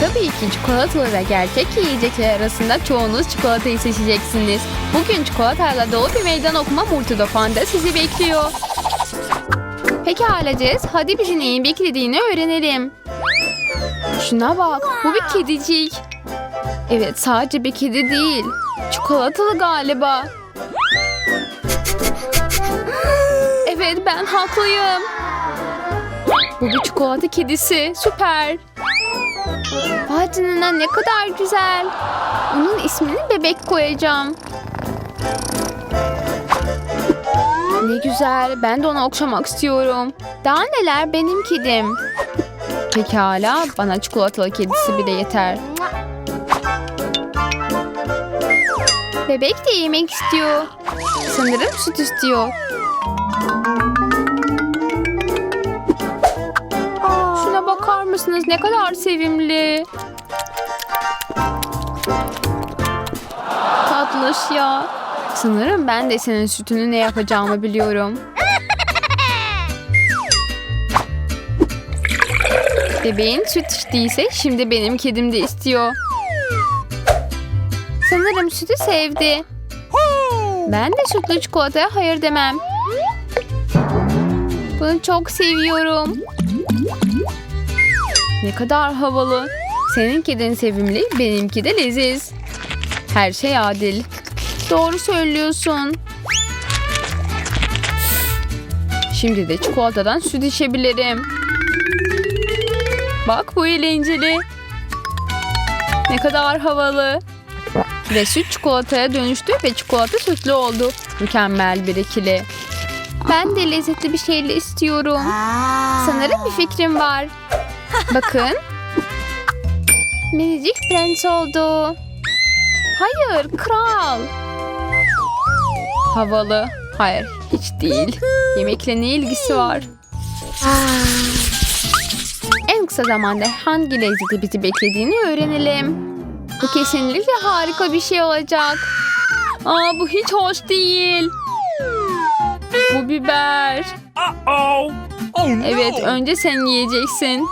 Tabii ki çikolatalı ve gerçek yiyecekler arasında çoğunuz çikolatayı seçeceksiniz. Bugün çikolatayla dolu bir meydan okuma Murtudofan'da sizi bekliyor. Pekala Jess, hadi bizi neyin beklediğini öğrenelim. Şuna bak, bu bir kedicik. Evet, sadece bir kedi değil. Çikolatalı galiba. Evet, ben haklıyım. Bu bir çikolata kedisi, süper. Vay canına ne kadar güzel. Onun ismini bebek koyacağım. Ne güzel. Ben de onu okşamak istiyorum. Daha neler benim kedim. Pekala bana çikolatalı kedisi bile yeter. Bebek de yemek istiyor. Sanırım süt istiyor. Mısınız? Ne kadar sevimli. Tatlış ya. Sanırım ben de senin sütünü ne yapacağımı biliyorum. Bebeğin süt içtiyse şimdi benim kedim de istiyor. Sanırım sütü sevdi. Ben de sütlü çikolataya hayır demem. Bunu çok seviyorum. Ne kadar havalı. Senin kedin sevimli, benimki de leziz. Her şey adil. Doğru söylüyorsun. Şimdi de çikolatadan süt içebilirim. Bak bu eğlenceli. Ne kadar havalı. Ve süt çikolataya dönüştü ve çikolata sütlü oldu. Mükemmel bir ikili. Ben de lezzetli bir şeyle istiyorum. Sanırım bir fikrim var. Bakın. Minicik prens oldu. Hayır, kral. Havalı. Hayır, hiç değil. Yemekle ne ilgisi var? En kısa zamanda hangi lezzeti bizi beklediğini öğrenelim. Bu kesinlikle harika bir şey olacak. Aa, bu hiç hoş değil. Bu biber. Oh! Evet, önce sen yiyeceksin.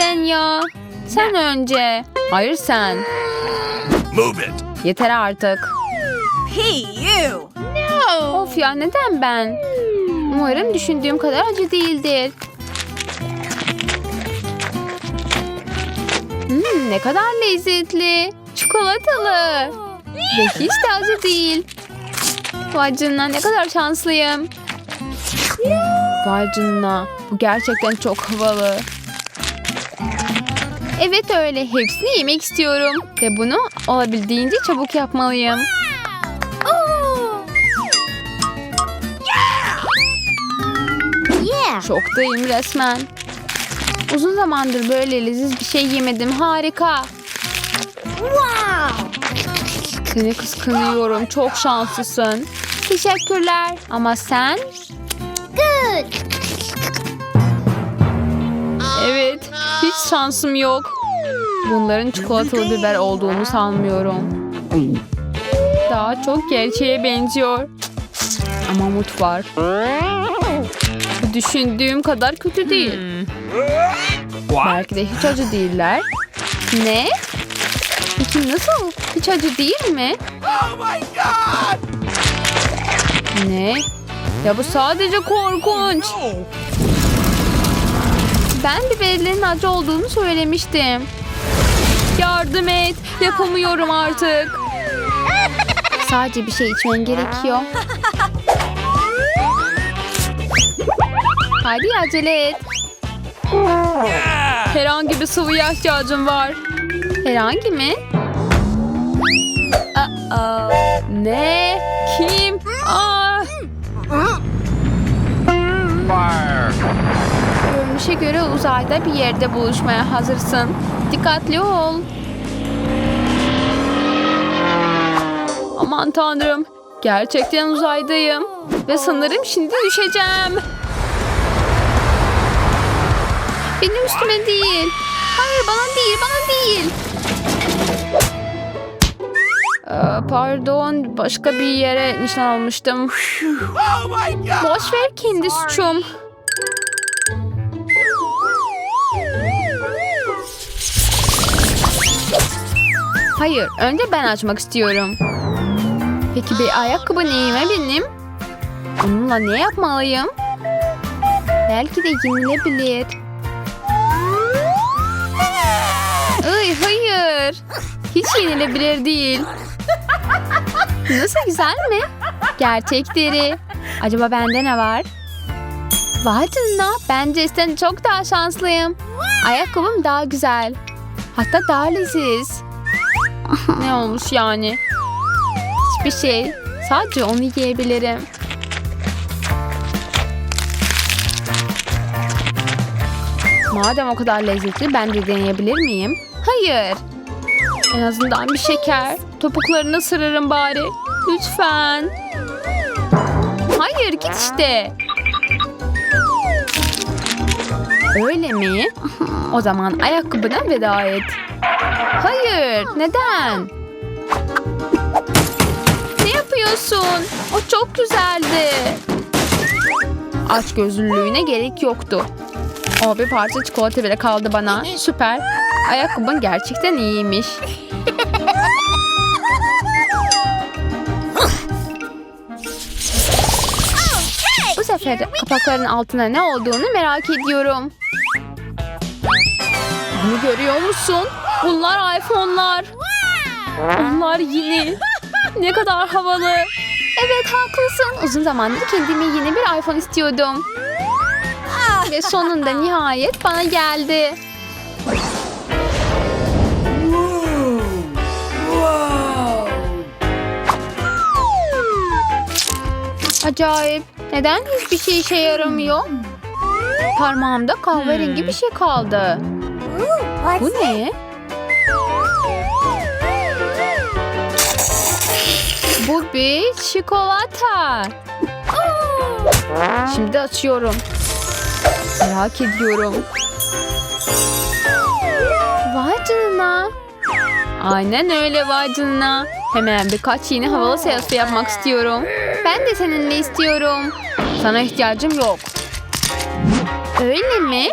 Neden ya? Sen önce. Hayır sen. Move it! Yeter artık. Hey, you! Of ya neden ben? Umarım düşündüğüm kadar acı değildir. Hmm, ne kadar lezzetli. Çikolatalı. Ve hiç de acı değil. Vay canına ne kadar şanslıyım. Vay canına. Bu gerçekten çok havalı. Evet öyle. Hepsini yemek istiyorum. Ve bunu olabildiğince çabuk yapmalıyım. Şoktayım resmen. Uzun zamandır böyle leziz bir şey yemedim. Harika. Wow! Seni kıskanıyorum. Çok şanslısın. Teşekkürler. Ama sen? Good! Şansım yok. Bunların çikolatalı biber olduğunu sanmıyorum. Daha çok gerçeğe benziyor. Ama mut var. Düşündüğüm kadar kötü değil. What? Belki de hiç acı değiller. Ne? Peki nasıl? Hiç acı değil mi? Oh my god! Ne? Ya bu sadece korkunç. Ben biberlerin acı olduğunu söylemiştim. Yardım et. Yapamıyorum artık. Sadece bir şey içmen gerekiyor. Hadi acele et. Herhangi bir sıvıya ihtiyacım var. Herhangi mi? Aa, ne? Kim? Aa, Fire! Görünüşe göre uzayda bir yerde buluşmaya hazırsın. Dikkatli ol. Aman tanrım. Gerçekten uzaydayım. Ve sanırım şimdi düşeceğim. Benim üstüme değil. Hayır bana değil, bana değil. Ee, pardon, başka bir yere nişan almıştım. Oh my god! Boş ver kendi suçum. Hayır, önce ben açmak istiyorum. Peki bir ayakkabı neyime benim? Onunla ne yapmalıyım? Belki de yenilebilir. Ay hayır. Hiç yenilebilir değil. Nasıl güzel mi? Gerçekleri. Acaba bende ne var? Vay canına. Bence sen çok daha şanslıyım. Ayakkabım daha güzel. Hatta daha leziz. Ne olmuş yani? Hiçbir şey. Sadece onu yiyebilirim. Madem o kadar lezzetli ben de deneyebilir miyim? Hayır. En azından bir şeker. Topuklarını ısırırım bari. Lütfen. Hayır git işte. Öyle mi? O zaman ayakkabına veda et. Hayır, neden? Ne yapıyorsun? O çok güzeldi. Aç gözlülüğüne gerek yoktu. O bir parça çikolata bile kaldı bana. Süper. Ayakkabın gerçekten iyiymiş. Bu sefer kapakların altında ne olduğunu merak ediyorum. Bunu görüyor musun? Bunlar iPhone'lar. Bunlar yeni. Ne kadar havalı. Evet haklısın. Uzun zamandır kendime yeni bir iPhone istiyordum. Ve sonunda nihayet bana geldi. Acayip. Neden hiçbir şey işe yaramıyor? Parmağımda kahverengi bir şey kaldı. Bu ne? Bu bir çikolata. Şimdi açıyorum. Merak ediyorum. Vay canına. Aynen öyle vay canına. Hemen birkaç yeni havalı selfie yapmak istiyorum. Ben de seninle istiyorum. Sana ihtiyacım yok. Öyle mi?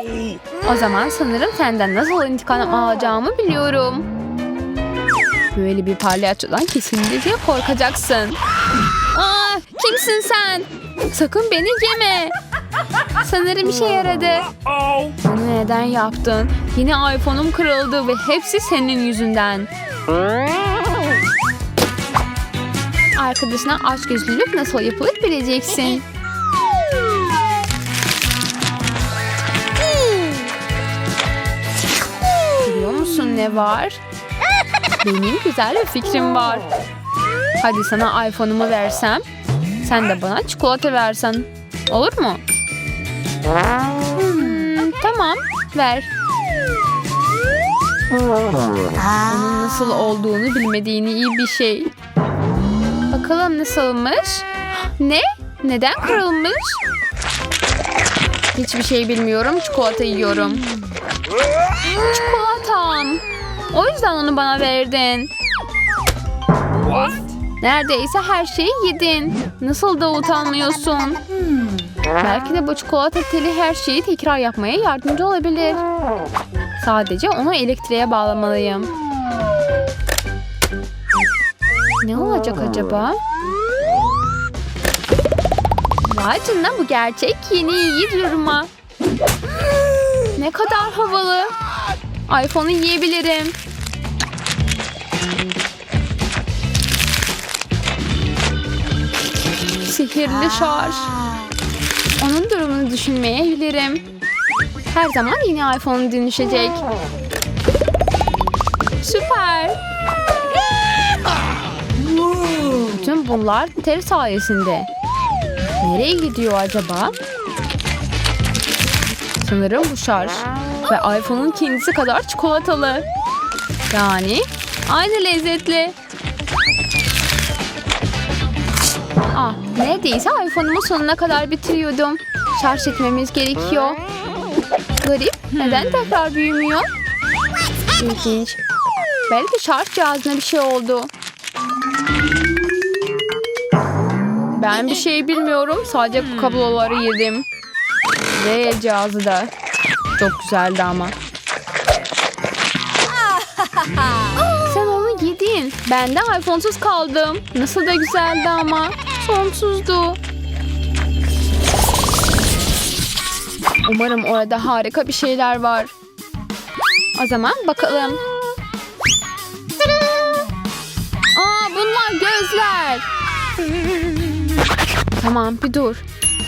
O zaman sanırım senden nasıl intikam alacağımı biliyorum. Böyle bir palyaçodan kesinlikle korkacaksın. Aa, kimsin sen? Sakın beni yeme. Sanırım işe yaradı. Bunu neden yaptın? Yine iPhone'um kırıldı ve hepsi senin yüzünden. Arkadaşına açgözlülük nasıl yapılır bileceksin. Biliyor musun ne var? Benim güzel bir fikrim var. Hadi sana iPhone'umu versem, sen de bana çikolata versen. Olur mu? Hmm, tamam, ver. Onun nasıl olduğunu bilmediğini iyi bir şey. Bakalım nasılmış? Ne? Neden kırılmış? Hiçbir şey bilmiyorum. Çikolata yiyorum. Çikolatam. O yüzden onu bana verdin. What? Neredeyse her şeyi yedin. Nasıl da utanmıyorsun? Belki de bu çikolata teli her şeyi tekrar yapmaya yardımcı olabilir. Sadece onu elektriğe bağlamalıyım. Ne olacak acaba? Vay canına bu gerçek yeni iyi durma. Ne kadar havalı. iPhone'u yiyebilirim. Sihirli şarj. Onun durumunu düşünmeyebilirim. Her zaman yeni iPhone dönüşecek. Süper. Bütün bunlar ter sayesinde. Nereye gidiyor acaba? Sanırım bu şarj. Ve iPhone'un kendisi kadar çikolatalı. Yani aynı lezzetli. Ah, neredeyse iPhone'umu sonuna kadar bitiriyordum. Şarj etmemiz gerekiyor. Garip. Neden tekrar büyümüyor? İlginç. Belki şarj cihazına bir şey oldu. Ben bir şey bilmiyorum. Sadece kabloları yedim. Ve cihazı da. Çok güzeldi ama. Sen onu yedin. Ben de iPhone'suz kaldım. Nasıl da güzeldi ama. Sonsuzdu. Umarım orada harika bir şeyler var. O zaman bakalım. Aa bunlar gözler. Tamam bir dur.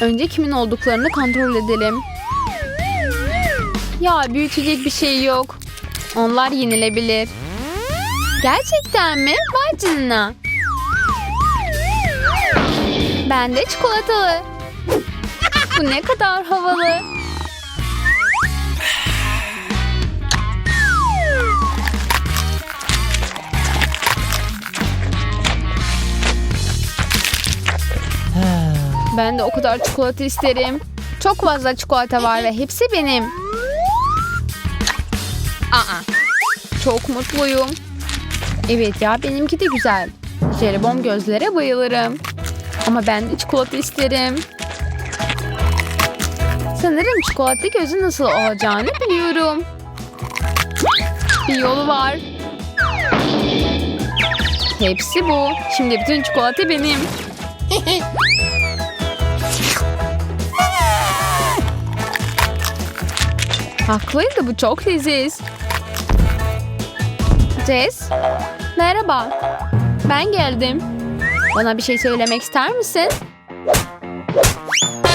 Önce kimin olduklarını kontrol edelim. Ya büyütecek bir şey yok. Onlar yenilebilir. Gerçekten mi? Vay canına. Ben de çikolatalı. Bu ne kadar havalı. Ben de o kadar çikolata isterim. Çok fazla çikolata var ve hepsi benim. Çok mutluyum. Evet ya benimki de güzel. Jelibon gözlere bayılırım. Ama ben de çikolata isterim. Sanırım çikolata gözü nasıl olacağını biliyorum. Bir yolu var. Hepsi bu. Şimdi bütün çikolata benim. Haklıydı bu çok leziz. Jess, merhaba. Ben geldim. Bana bir şey söylemek ister misin?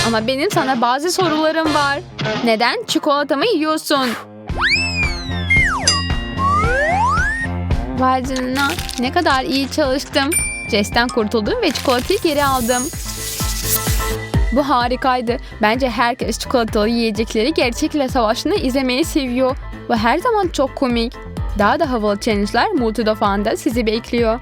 Ama benim sana bazı sorularım var. Neden çikolatamı yiyorsun? Vay canına ne kadar iyi çalıştım. Jess'ten kurtuldum ve çikolatayı geri aldım. Bu harikaydı. Bence herkes çikolatalı yiyecekleri gerçekle savaşını izlemeyi seviyor. Bu her zaman çok komik. Daha da havalı challenge'lar Multidofan'da sizi bekliyor.